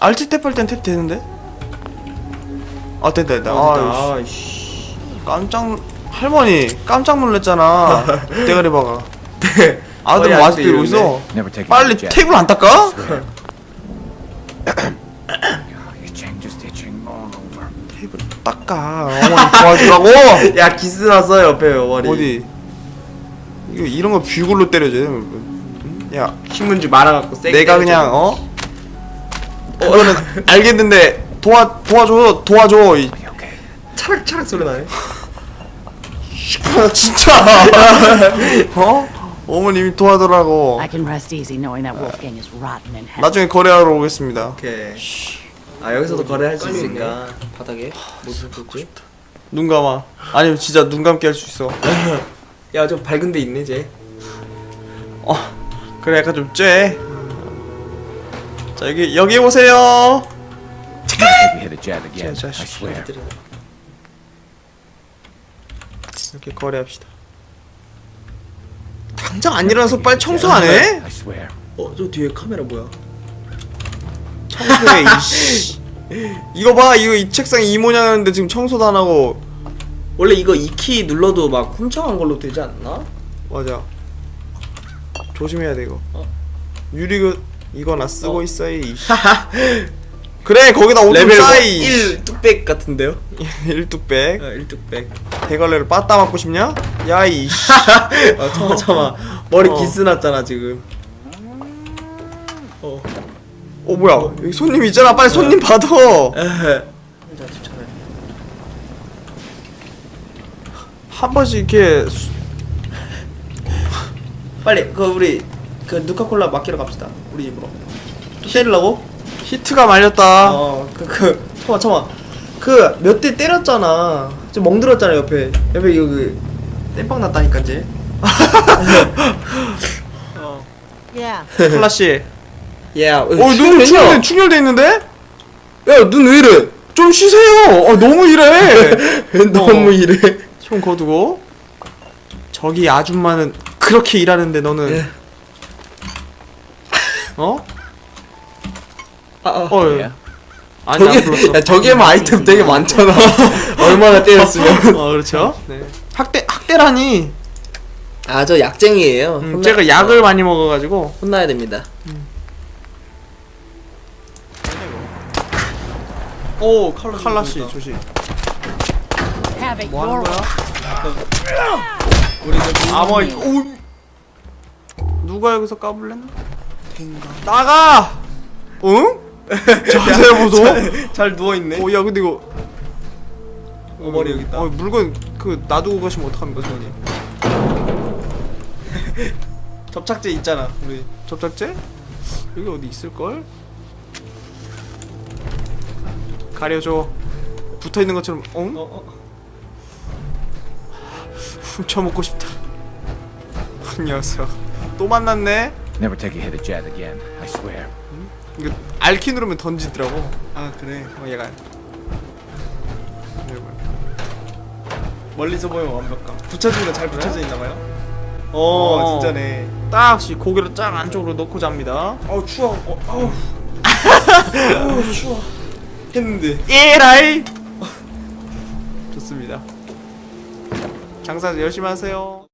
알트 탭할 땐 탭 되는데? 아 됐다 됐다 아 아이씨. 깜짝 놀- 할머니 깜짝 놀랐잖아 대가리 박아 네. 아들 와서 아직도 이러고 있어 Never take 빨리. 테이블 안 닦아? Itching, just itching all over. 테이블 닦아 어머니 도와주라고 야 기스 났어 옆에 머리. 어디 이거 이런 거 뷰글로 때려줘야 돼 응? 야 신문지 말아갖고 세게. 내가 그냥 어? 그거는 알겠는데 도와 도와줘 도와줘 이 Okay. 차락 차락 소리 나네. 진짜 어? 어머님이 도와달라고 I can rest easy knowing that Wolfgang is rotten in hell. 나중에 거래하러 오겠습니다 오케이. 아 여기서도 거래할 수 있으니까 바닥에 무슨 좋지? 눈 감아 아니면 진짜 눈 감게 할 수 있어 야 좀 밝은 데 있네 쟤. 어 그래 약간 좀 쬐. 자 여기 여기 오세요. A. 이렇게 거래합시다. 당장 안 일어나서 빨리 청소 안 해? I swear. 어저 뒤에 카메라 뭐야? 청소해 이씨. 이거 봐 이거 이 책상 이 모양인데 지금 청소도 안 하고 원래 이거 이 키 눌러도 막 훔쳐간 걸로 되지 않나? 맞아. 조심해야 돼 이거. 어. 유리그 이거나 쓰고 어. 있어 이씨. 그래 거기다 오줌 레벨 싸이 1 뚝백 같은데요? 일뚝백 어, 1 뚝백. 대걸레를 빠따 맞고 싶냐? 야 이씨. 아 참아 참아. 머리 어. 기스 났잖아 지금. 어. 어 뭐야 여기 손님 있잖아 빨리 손님 받아 에헤. 자 집착해. 한 번씩 이렇게 수- 빨리 그 우리 그 누카콜라 맡기러 갑시다. 우리 집으로. 또 때리려고? 히트가 말렸다 어그 그 참아 참아. 그몇 대 때렸잖아. 좀 멍들었잖아 옆에. 옆에 이거 그 땜빵 났다니까 이제. Yeah. 클라씨 야. 어눈 충혈돼 충혈돼 있는데? 야 눈 왜 이래? 좀 쉬세요 어 너무 이래 너무 이래. 손 거두고 저기 아줌마는 그렇게 일하는데 너는 예. 어? 아, 아. 어 Yeah. 아니 안 저기 불렀어 야 저기에만 아이템 되게 많잖아. 얼마나 때렸으면. 어 그렇죠 네. 학대 학대라니 아 저 약쟁이에요. 음, 혼나- 제가 약을 많이 먹어가지고 혼나야 됩니다. 오 칼라씨 조심 Havoc, 뭐 하는 거야? 우리 저 아머 오 누가 여기서 까불랬나? 나가! 응? 자세 보소. 잘 누워 있네. 어, 야 근데 이거 어, 머리 여기 있다. 어, 물건 그 놔두고 가시면 어떡합니까, 손님? 접착제 있잖아. 우리 접착제? 여기 어디 있을 걸? 가려줘. 붙어 있는 것처럼 응? 어, 어. 훔쳐 먹고 싶다. 이 녀석. 또 만났네. Never take a hit at jet again. I swear. 이거 알키 누르면 던지더라고. 아 그래. 어, 얘가. 멀리서 보면 완벽감. 붙여진 거 잘 붙여져 있나 봐요. 어, 어, 진짜네. 딱시 고개를 쫙 안쪽으로 넣고 잡니다. 어우 추워. 어, 아우. 아우 추워. 했는데. 에라이. 좋습니다. 장사 열심히 하세요.